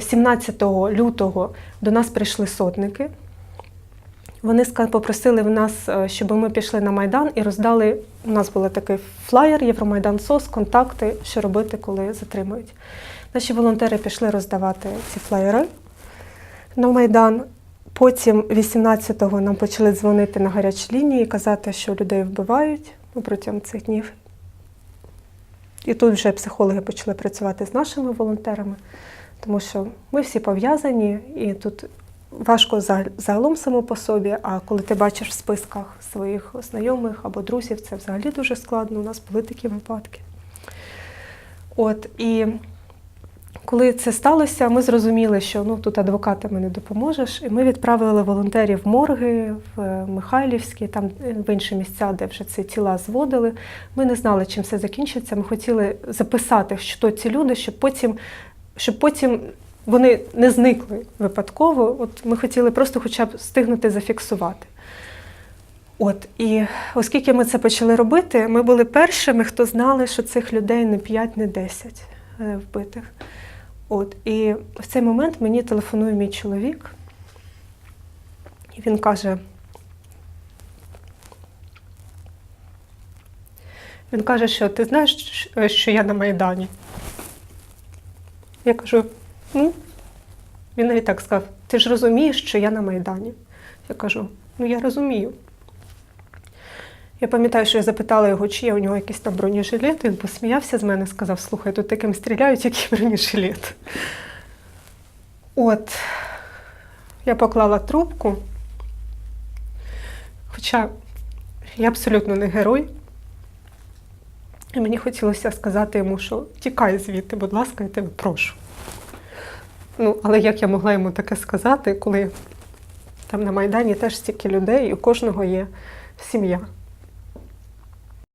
17 лютого до нас прийшли сотники. Вони попросили в нас, е, щоб ми пішли на Майдан і роздали. У нас був такий флаєр Євромайдан СОС, контакти, що робити, коли затримують. Наші волонтери пішли роздавати ці флаєри на Майдан. Потім 18-го нам почали дзвонити на гарячі лінії і казати, що людей вбивають протягом цих днів. І тут вже психологи почали працювати з нашими волонтерами, тому що ми всі пов'язані, і тут важко загалом само по собі, а коли ти бачиш в списках своїх знайомих або друзів, це взагалі дуже складно. У нас були такі випадки. От, і коли це сталося, ми зрозуміли, що ну, тут адвокатами не допоможеш, і ми відправили волонтерів в морги, в Михайлівські, там е, в інші місця, де вже ці тіла зводили. Ми не знали, чим все закінчиться. Ми хотіли записати, що ці люди, щоб потім, щоб потім вони не зникли випадково. От ми хотіли просто хоча б встигнути зафіксувати. От, і оскільки ми це почали робити, ми були першими, хто знали, що цих людей не 5, не 10 е, вбитих. От, і в цей момент мені телефонує мій чоловік, і він каже: він каже, що ти знаєш, що- що я на Майдані? Я кажу, ну, він навіть так сказав: ти ж розумієш, що я на Майдані? Я кажу, ну я розумію. Я пам'ятаю, що я запитала його, чи є у нього якийсь там бронежилет. Він посміявся з мене, сказав: слухай, тут таким стріляють, який бронежилет. От, я поклала трубку. Хоча я абсолютно не герой. І мені хотілося сказати йому, що тікай звідти, будь ласка, я тебе прошу. Ну, але як я могла йому таке сказати, коли там на Майдані теж стільки людей, і у кожного є сім'я.